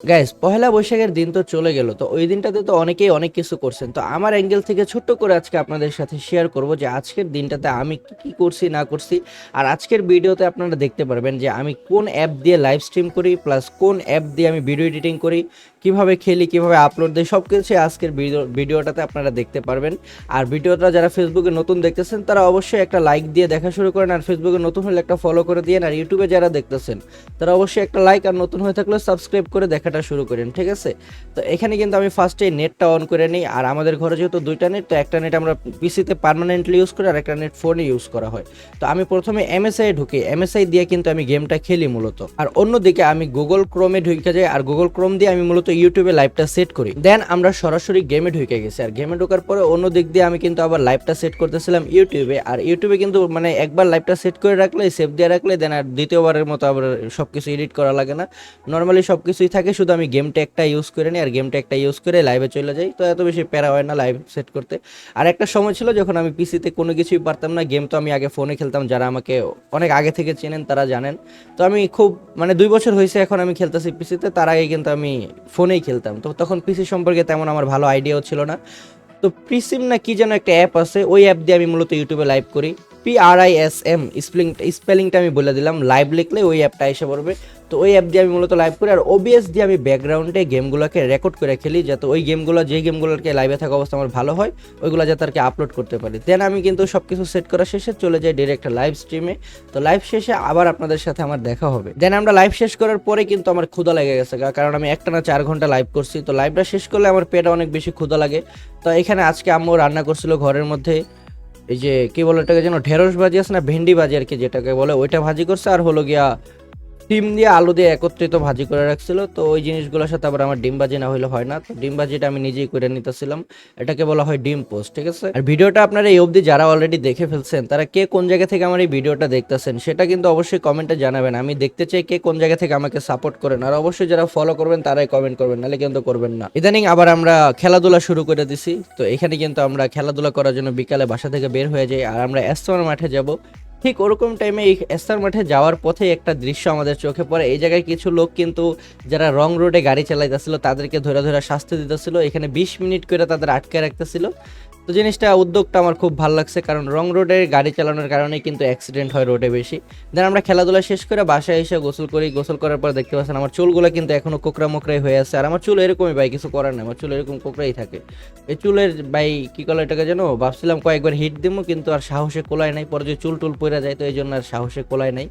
Guys পহেলা বৈশাখের দিন তো চলে গেল, তো ওই দিনটাতে তো অনেকেই অনেক কিছু করছেন। তো আমার অ্যাঙ্গেল থেকে ছোট্ট করে আজকে আপনাদের সাথে শেয়ার করব যে আজকের দিনটাতে আমি কি কি করছি, না করছি। আর আজকের ভিডিওতে আপনারা দেখতে পারবেন যে আমি কোন অ্যাপ দিয়ে লাইভ স্ট্রিম করি প্লাস কোন অ্যাপ দিয়ে আমি ভিডিও এডিটিং করি কীভাবে খেলি, কীভাবে আপলোড দিই সব কিছু আজকের ভিডিও, ভিডিওটাতে আপনারা দেখতে পারবেন। আর ভিডিওটা যারা ফেসবুকে নতুন দেখতেছেন, তারা অবশ্যই একটা লাইক দিয়ে দেখা শুরু করেন, আর ফেসবুকে নতুন হলে একটা ফলো করে দিয়েন, আর ইউটিউবে যারা দেখতেছেন, তারা অবশ্যই একটা লাইক আর নতুন হয়ে থাকলে সাবস্ক্রাইব করে দেখাটা শুরু করেন, ঠিক আছে? তো এখানে কিন্তু আমি ফার্স্টে নেটটা অন করে নিই, আর আমাদের ঘরে যেহেতু দুইটা নেট তো একটা নেট আমরা পিসিতে পার্মানেন্টলি ইউজ করি, আর একটা নেট ফোনে ইউজ করা হয়। তো আমি প্রথমে এমএসআই ঢুকি এমএসআই দিয়ে কিন্তু আমি গেমটা খেলি মূলত। আর অন্যদিকে আমি গুগল ক্রোমে ঢুকে যাই, আর গুগল ক্রোম দিয়ে আমি মূলত ইউটিউবে লাইভটা সেট করি। দেন আমরা সরাসরি গেমে ঢুকে গেছি। আর গেমে ঢোকার পরে অন্য দিক দিয়ে আমি কিন্তু আবার লাইভটা সেট করতেছিলাম ইউটিউবে। আর ইউটিউবে কিন্তু মানে একবার লাইভটা সেট করে রাখলে সেভ দিয়ে রাখলে দেন আর দ্বিতীয়বারের মতো আবার সব কিছু এডিট করা লাগে না। নর্মালি সব কিছুই থাকে, শুধু আমি গেমটা একটা ইউজ করে নিই। আর গেমটা একটা ইউজ করে লাইভে চলে যাই। তো এত বেশি প্যারা হয় না লাইভ সেট করতে। আর একটা সময় ছিল যখন আমি পিসিতে কোনো কিছুই পারতাম না। গেম তো আমি আগে ফোনে খেলতাম। যারা আমাকে অনেক আগে থেকে চেনেন, তারা জানেন। তো আমি খুব মানে দুই বছর হয়েছে এখন আমি খেলতেছি পিসিতে তার আগে কিন্তু আমি ফোনেই খেলতাম। তো তখন পিসি সম্পর্কে তেমন আমার ভালো আইডিয়াও ছিল না। তো প্রিসিম না কি যেন একটা অ্যাপ আছে, ওই অ্যাপ দিয়ে আমি মূলত ইউটিউবে লাইভ করি। P R I S M spelling স্পেলিংটা আমি বলে দিলাম। লাইভ লিখলে ওই অ্যাপটা এসে পড়বে। তো ওই অ্যাপ দিয়ে আমি মূলত লাইভ করি আর ওবিএস দিয়ে আমি ব্যাকগ্রাউন্ডে গেমগুলোকে রেকর্ড করে খেলি যাতে ওই গেমগুলো যে গেমগুলোকে লাইভে থাকা অবস্থা আমার ভালো হয়, ওইগুলো যাতে আর কি আপলোড করতে পারি। দেন আমি কিন্তু সব কিছু সেট করা শেষে চলে যাই ডিরেক্ট লাইভ স্ট্রিমে তো লাইভ শেষে আবার আপনাদের সাথে আমার দেখা হবে। দেন আমরা লাইভ শেষ করার পরে কিন্তু আমার ক্ষুধা লেগে গেছে কারণ আমি একটা না চার ঘণ্টা লাইভ করছি। তো লাইভটা শেষ করলে আমার পেটে অনেক বেশি ক্ষুধা লাগে। তো এখানে আজকে আম্মু রান্না করছিল ঘরের মধ্যে, এই যে, কী বলে এটাকে যেন, ঢেঁড়স ভাজি আছে না, ভেন্ডি ভাজি আর কি যেটাকে বলে, ওইটা ভাজি করছে। আর হলো গিয়া ডিম দিয়ে আলু দিয়ে একত্রিত ভাজি করে রাখছিল। তো ওই জিনিসগুলোর সাথে আবার আমার ডিম ভাজি না হইলে হয় না। তো ডিম ভাজিটা আমি নিজেই করে নিতেছিলাম। এটাকে বলা হয় ডিম পোস্ট, ঠিক আছে? আর ভিডিওটা আপনারা এই অবধি যারা অলরেডি দেখে ফেলছেন, তারা কে কোন জায়গা থেকে আমার এই ভিডিওটা দেখতেছেন, সেটা কিন্তু অবশ্যই কমেন্টে জানাবেন। আমি দেখতে চাই কে কোন জায়গা থেকে আমাকে সাপোর্ট করেন। আর অবশ্যই যারা ফলো করবেন, তারাই কমেন্ট করবেন, নাহলে কিন্তু করবেন না। ইদানিং আবার আমরা খেলাধুলা শুরু করে দিছি। তো এখানে কিন্তু আমরা খেলাধুলা করার জন্য বিকালে বাসা থেকে বের হয়ে যাই। আর আমরা এস্তমার মাঠে যাব। ঠিক ওরকম টাইমে এই এস্তার মাঠে যাওয়ার পথে একটা দৃশ্য আমাদের চোখে পড়ে। এই জায়গায় কিছু লোক কিন্তু যারা রং রোডে গাড়ি চালাইতেছিল, তাদেরকে ধরে ধরে শাস্তি দিতেছিল। এখানে বিশ মিনিট করে তাদের আটকে রাখতেছিল। তো জিনিসটা উদ্যোগটা আমার খুব ভালো লাগছে, কারণ রং রোডে গাড়ি চালানোর কারণে কিন্তু অ্যাক্সিডেন্ট হয় রোডে বেশি। দেন আমরা খেলাধুলা শেষ করে বাসায় এসে গোসল করি, গোসল করার পর দেখতে পাচ্ছেন আমার চুলগুলো কিন্তু এখনও কোকরা মোকরাই হয়ে আছে, আর আমার চুল এরকমই ভাই, কিছু করার নেই, আমার চুল এরকম কোকরাই থাকে। এই চুলের ভাই, কি কলে এটাকে যেন ভাবছিলাম কয়েকবার হিট দিমু, কিন্তু আর সাহসে কোলায় নাই, পরে যে চুল টুল পড়ে যায়, তো এই জন্য আর সাহসে কোলায় নাই।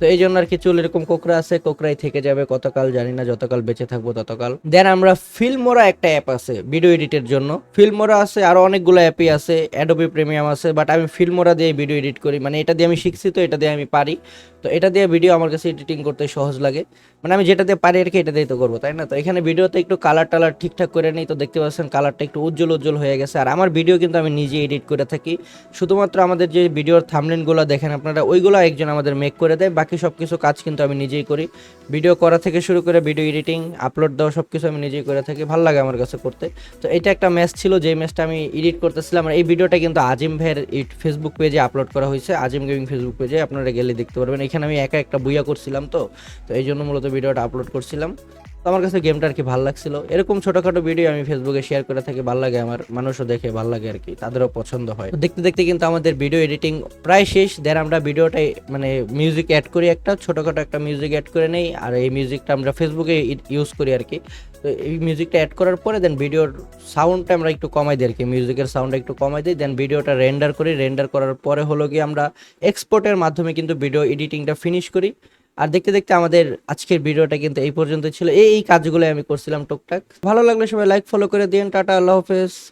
তো এই জন্য আর কি চুল এরকম কোকরা আছে কোকরাই থেকে যাবে কতকাল জানি না, যতকাল বেঁচে থাকব ততকাল। দেন আমরা ফিল্মোরা একটা অ্যাপ আছে ভিডিও এডিটের জন্য। ফিল্মোরা আছে আরও অনেকগুলো অ্যাপই আছে অ্যাডোবি প্রিমিয়াম আছে বাট আমি ফিল্মোরা দিয়ে ভিডিও এডিট করি। মানে এটা দিয়ে আমি শিখছি, তো এটা দিয়ে আমি পারি। তো এটা দিয়ে ভিডিও আমার কাছে এডিটিং করতে সহজ লাগে। মানে আমি যেটাতে পারি আর কি এটা দিয়ে তো করব, তাই না? তো এখানে ভিডিওতে একটু কালার টালার ঠিকঠাক করে নিই, তো দেখতে পাচ্ছেন কালারটা একটু উজ্জ্বল উজ্জ্বল হয়ে গেছে। আর আমার ভিডিও কিন্তু আমি নিজে এডিট করে থাকি। শুধুমাত্র আমাদের যে ভিডিওর থামলেনগুলো দেখেন আপনারা, ওইগুলো একজন আমাদের মেক করে দেয়। বাকি সব কিছু কাজ কিন্তু আমি নিজেই করি। ভিডিও করা থেকে শুরু করে ভিডিও এডিটিং আপলোড দেওয়া সব কিছু আমি নিজেই করে থাকি। ভালো লাগে আমার কাছে করতে। তো এটা একটা ম্যাচ ছিল, যে ম্যাচটা আমি এডিট করতেছিলাম। আর এই ভিডিওটা কিন্তু আজিম ভাইয়ের ফেসবুক পেজে আপলোড করা হয়েছে। আজিম গেমিং ফেসবুক পেজে আপনারা গেলে দেখতে পারবেন। এখানে আমি একা একটা বুইয়া করছিলাম তো। তো এই জন্য মূলত ভিডিওটা আপলোড করছিলাম। তো আমার কাছে গেমটা আর কি ভালো লাগছিল। এরকম ছোটোখাটো ভিডিও আমি ফেসবুকে শেয়ার করে থাকি, ভালো লাগে আমার, মানুষও দেখে ভালো লাগে আর কি, তাদেরও পছন্দ হয়। দেখতে দেখতে কিন্তু আমাদের ভিডিও এডিটিং প্রায় শেষ দেন আমরা ভিডিওটাই মানে মিউজিক অ্যাড করি একটা, ছোটোখাটো একটা মিউজিক অ্যাড করে নেই, আর এই মিউজিকটা আমরা ফেসবুকে ইউজ করি আর কি। তো এই মিউজিকটা অ্যাড করার পরে দেন ভিডিওর সাউন্ডটা আমরা একটু কমাই দিই আর কি মিউজিকের সাউন্ডটা একটু কমাই দিই দেন ভিডিওটা রেন্ডার করি রেন্ডার করার পরে হলো গিয়ে আমরা এক্সপোর্টের মাধ্যমে কিন্তু ভিডিও এডিটিংটা ফিনিশ করি। আর দেখতে দেখতে আমাদের আজকের ভিডিওটা কিন্তু এই পর্যন্ত ছিল। এই কাজগুলো আমি করছিলাম টুকটাক। ভালো লাগলে সবাই লাইক ফলো করে দিন টাটা, আল্লাহ হাফেজ।